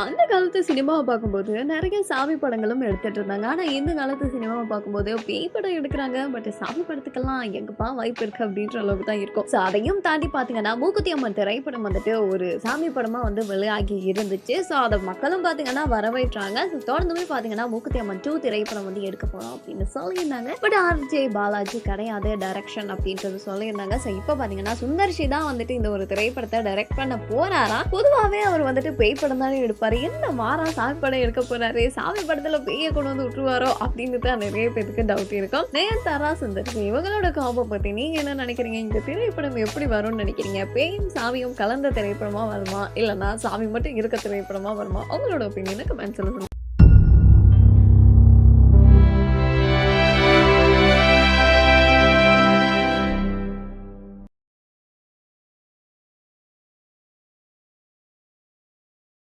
அந்த காலத்து சினிமாவை பார்க்கும்போது நிறைய சாமி படங்களும் எடுத்துகிட்டு இருந்தாங்க. ஆனால் இந்த காலத்து சினிமாவை பார்க்கும்போது பேய் படம் எடுக்கிறாங்க பட் சாமி படத்துக்கெல்லாம் எங்கப்பா வாய்ப்பு இருக்கு அப்படின்ற அளவுக்கு தான் இருக்கும். ஸோ அதையும் தாண்டி பார்த்தீங்கன்னா, மூக்குத்தி அம்மன் திரைப்படம் வந்துட்டு ஒரு சாமி படமாக வந்து வெளியாகி இருந்துச்சு. ஸோ அதை மக்களும் பார்த்தீங்கன்னா வரவேற்றாங்க. ஸோ தொடர்ந்துமே பார்த்தீங்கன்னா, மூக்குத்தி அம்மன் டூ திரைப்படம் வந்து எடுக்க போகிறோம் அப்படின்னு சொல்லியிருந்தாங்க. But RJ. பாலாஜி கிடையாது டைரக்ஷன் அப்படின்றது சொல்லியிருந்தாங்க. ஸோ இப்போ பார்த்தீங்கன்னா, சுந்தர்ஷி தான் வந்துட்டு இந்த ஒரு திரைப்படத்தை டைரக்ட் பண்ண போகிறாரா பொதுவாகவே அவர் வந்துட்டு பேய் படம் தானே எடுப்பாரு. என்ன மாறா சாமி படம் எடுக்க போறாரு. சாமி படத்துல பேய கொண்டு வந்து விட்டுருவாரோ அப்படின்னு தான் நிறைய பேருக்கு டவுட் இருக்கும். நயன்தாரா, சுந்தர் இவங்களோட காம்போ பத்தி நீங்க என்ன நினைக்கிறீங்க? இந்த திரைப்படம் எப்படி வரும்னு நினைக்கிறீங்க? பேயும் சாமியும் கலந்த திரைப்படமா வருமா? இல்லைன்னா சாமி மட்டும் இருக்க திரைப்படமா வருமா? உங்களோட ஒப்பீனியனை கமெண்ட் சொல்லுங்க.